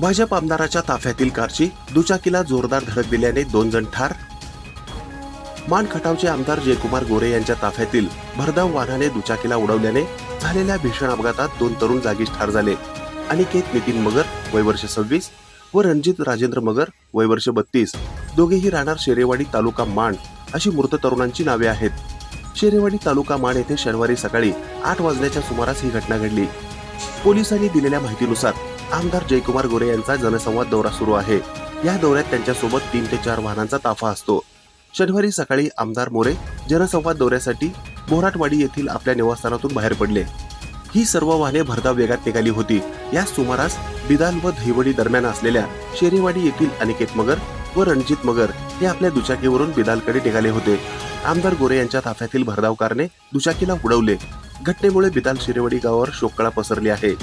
भाजप आमदाराच्या ताफ्यातील कारची दुचाकीला जोरदार धडक दिल्याने दोन जण ठार. मान खटावचे आमदार जयकुमार गोरे यांच्या ताफ्यातील भरधाव वाहनाने दुचाकीला उडवल्याने झालेल्या भीषण अपघातात दोन तरुण जागीच ठार झाले. अनिकेत नितीन मगर वय वर्ष सव्वीस व रणजित राजेंद्र मगर वय वर्ष बत्तीस. दोघेही राहणार शेरेवाडी तालुका मांड अशी मृत तरुणांची नावे आहेत. शेरेवाडी तालुका मांड येथे शनिवारी सकाळी आठ वाजण्याच्या सुमारास ही घटना घडली. पोलिसांनी दिलेल्या माहितीनुसार आमदार जयकुमार गोरे यांचा जनसंवाद दौरा सुरू आहे. या दौऱ्यात त्यांच्यासोबत तीन ते चार वाहनांचा ताफा असतो. शनिवारी सकाळी आमदार मोरे जनसंवाद दौऱ्यासाठी बोराटवाडी येथील आपल्या निवासस्थानातून बाहेर पडले. ही सर्व वाहने भरधाव वेगात निघाली होती. या सुमारास बिदाल व धैवडी दरम्यान असलेल्या शेरीवाडी येथील अनिकेत मगर व रणजित मगर हे आपल्या दुचाकीवरून बिदालकडे निघाले होते. आमदार गोरे यांच्या ताफ्यातील भरधाव कारने दुचाकीला उडवले घटनेमुळे बिदाल शिरेवाडी गावावर शोककळा पसरली आहे.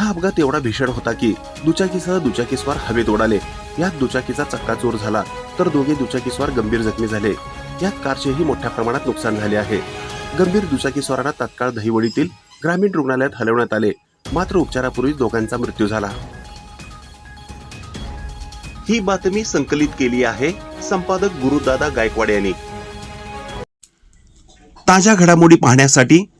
हा अपघात एवढा भीषण होता की दुचाकीसह दुचाकीस्वार हवेत उडाले यात दुचाकीचा चक्काचूर झाला तर दोघे दुचाकीस्वार गंभीर जखमी झाले. यात कारचेही मोठ्या प्रमाणात नुकसान झाले आहे. गंभीर दुचाकीस्वारांना तात्काळ दहिवडीतील ग्रामीण रुग्णालयात हलवण्यात आले. मात्र उपचारापूर्वी दोघांचा मृत्यू झाला. ही बातमी संकलित केली आहे संपादक गुरुदादा गायकवाड यांनी. ताज्या घडामोडी पाहण्यासाठी